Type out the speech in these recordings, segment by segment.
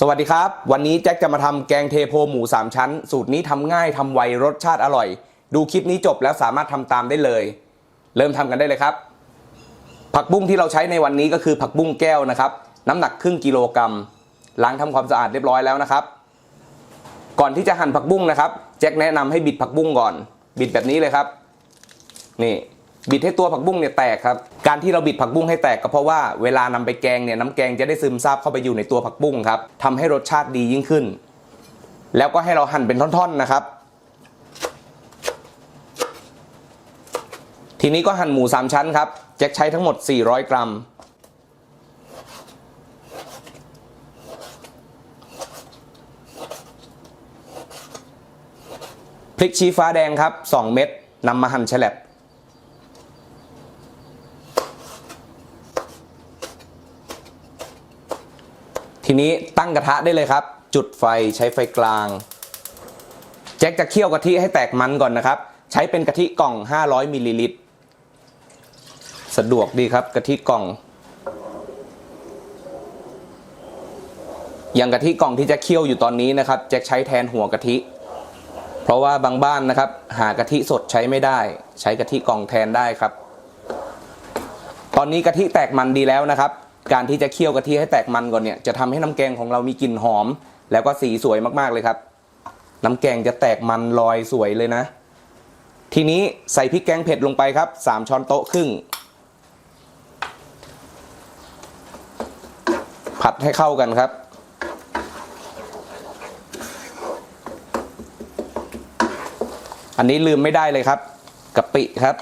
สวัสดีครับ วันนี้แจ็คจะมาทำแกงเทโพหมู 3 ชั้น สูตรนี้ทำง่ายทำไวรสชาติอร่อย ดูคลิปนี้จบแล้วสามารถทำตามได้เลย เริ่มทำกันได้เลยครับ ผักบุ้งที่เราใช้ในวันนี้ก็คือผักบุ้งแก้วนะครับ น้ำหนักครึ่งกิโลกรัมล้างทำความสะอาดเรียบร้อยแล้วนะครับ ก่อนที่จะหั่นผักบุ้งนะครับ แจ็คแนะนำให้บิดผักบุ้งก่อน บิดแบบนี้เลยครับ นี่ บิดให้ตัวผักบุ้งเนี่ยแตกครับ การที่เราบิดผักบุ้งให้แตกก็เพราะว่าเวลานำไปแกงเนี่ยน้ำแกงจะได้ซึมซาบเข้าไปอยู่ในตัวผักบุ้งครับทำให้รสชาติดียิ่งขึ้น แล้วก็ให้เราหั่นเป็นท่อนๆนะครับ ทีนี้ก็หั่นหมู 3 ชั้นครับแจ็คใช้ทั้งหมด 400 กรัม พริกชี้ฟ้าแดงครับ 2 เม็ดนำมาหั่นแฉลบ ทีนี้ตั้งกระทะได้เลยครับ จุดไฟใช้ไฟกลาง แจ็คจะเคี่ยวกะทิให้แตกมันก่อนนะครับ ใช้เป็นกะทิกล่อง 500มิลลิลิตรสะดวกดีครับกะทิกล่อง อย่างกะทิกล่องที่แจ็คเคี่ยวอยู่ตอนนี้นะครับแจ็คใช้แทนหัวกะทิ เพราะว่าบางบ้านนะครับ หากะทิสดใช้ไม่ได้ ใช้กะทิกล่องแทนได้ครับ ตอนนี้กะทิแตกมันดีแล้วนะครับ การที่จะเคี่ยวกะทิให้แตกมันก่อนเนี่ยจะทำให้น้ำแกงของเรามีกลิ่นหอม แล้วก็สีสวยมากๆเลยครับ น้ำแกงจะแตกมันลอยสวยเลยนะ ทีนี้ใส่พริกแกงเผ็ดลงไปครับ 3 ช้อนโต๊ะครึ่ง ผัดให้เข้ากันครับอันนี้ลืมไม่ได้เลยครับกะปิครับ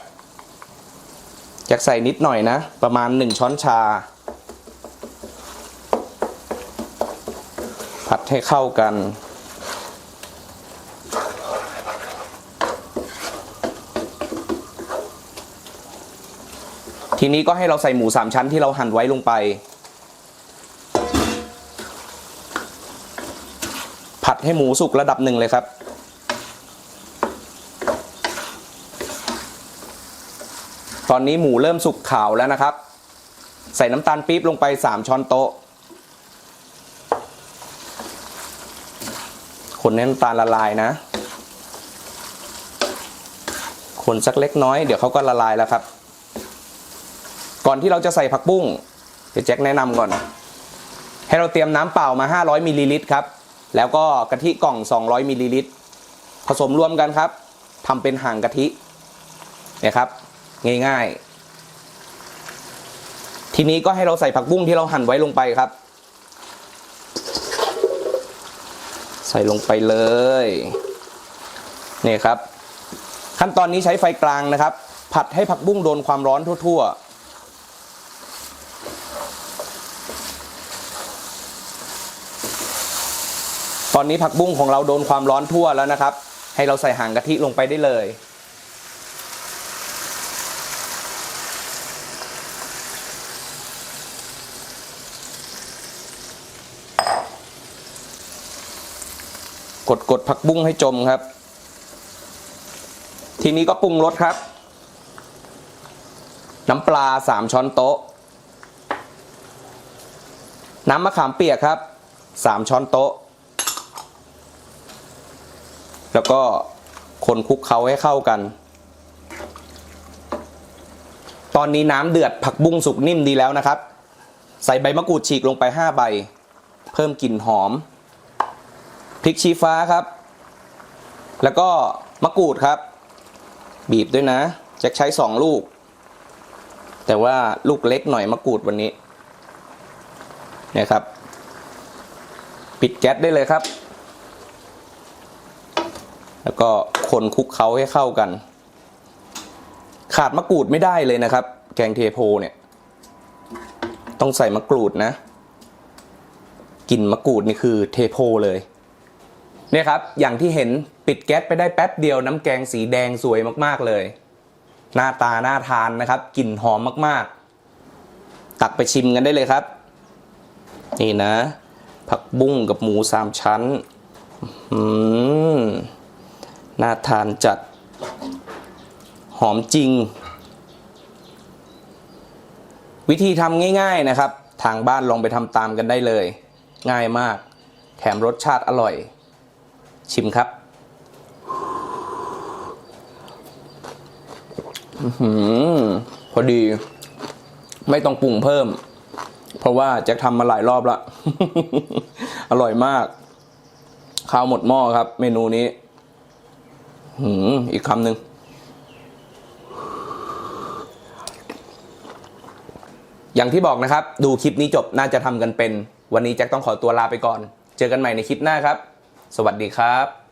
จ็คใส่นิดหน่อยนะ ประมาณ 1 ช้อนชา ผัดให้เข้ากัน ทีนี้ก็ให้เราใส่หมูสามชั้นที่เราหั่นไว้ลงไป ผัดให้หมูสุกระดับหนึ่งเลยครับตอนนี้หมูเริ่มสุกขาวแล้วนะครับ ใส่น้ำตาลปี๊บลงไป 3 ช้อนโต๊ะ คนให้น้ำตาลละลายนะ คนสักเล็กน้อยเดี๋ยวเขาก็ละลายแล้วครับ ก่อนที่เราจะใส่ผักบุ้งเดี๋ยวแจ็คแนะนำก่อน ให้เราเตรียมน้ำเปล่ามา 500มิลลิลิตรครับ แล้วก็กะทิกล่อง 200มิลลิลิตรผสมรวมกันครับทำเป็นห่างกะทิเนี่ยครับ ง่ายๆ ทีนี้ก็ให้เราใส่ผักบุ้งที่เราหั่นไว้ลงไปครับ ส่ลงไปเลยนี่ครับ ขั้นตอนนี้ใช้ไฟกลางนะครับ ผัดให้ผักบุ้งโดนความร้อนทั่ว ๆตอนนี้ผักบุ้งของเราโดนความร้อนทั่วแล้วนะครับ ให้เราใส่หางกะทิลงไปได้เลย กดกดผักบุ้งให้จมครับ ทีนี้ก็ปรุงรสครับ น้ำปลาสามช้อนโต๊ะ น้ำมะขามเปียกครับสามช้อนโต๊ะ แล้วก็คนคลุกเคล้าให้เข้ากัน ตอนนี้น้ำเดือดผักบุ้งสุกนิ่มดีแล้วนะครับ ใส่ใบมะกรูดฉีกลงไป 5 ใบ เพิ่มกลิ่นหอม พริกชี้ฟ้าครับ แล้วก็มะกรูดครับ บีบด้วยนะแจ็คใช้สองลูก แต่ว่าลูกเล็กหน่อยมะกรูดวันนี้นี่ยครับ ปิดแก๊สได้เลยครับ แล้วก็คนคลุกเคล้าให้เข้ากัน ขาดมะกรูดไม่ได้เลยนะครับ แกงเทโพเนี่ย ต้องใส่มะกรูดนะกลิ่นมะกรูดนี่คือเทโพเลย เนี่ยครับ อย่างที่เห็นปิดแก๊สไปได้แป๊บเดียวน้ำแกงสีแดงสวยมากๆเลย หน้าตาน่าทานนะครับกลิ่นหอมมากๆ ตักไปชิมกันได้เลยครับ นี่นะ ผักบุ้งกับหมูสามชั้นอืมน่าทานจัด หอมจริง วิธีทำง่ายๆนะครับ ทางบ้านลองไปทำตามกันได้เลย ง่ายมาก แถมรสชาติอร่อย ชิมครับอือพอดี ไม่ต้องปรุงเพิ่ม เพราะว่าแจ็คทำมาหลายรอบละอร่อยมาก ข้าวหมดหม้อครับ เมนูนี้หืมอีกคำหนึ่งอย่างที่บอกนะครับ ดูคลิปนี้จบน่าจะทำกันเป็น วันนี้แจ็คต้องขอตัวลาไปก่อน เจอกันใหม่ในคลิปหน้าครับ สวัสดีครับ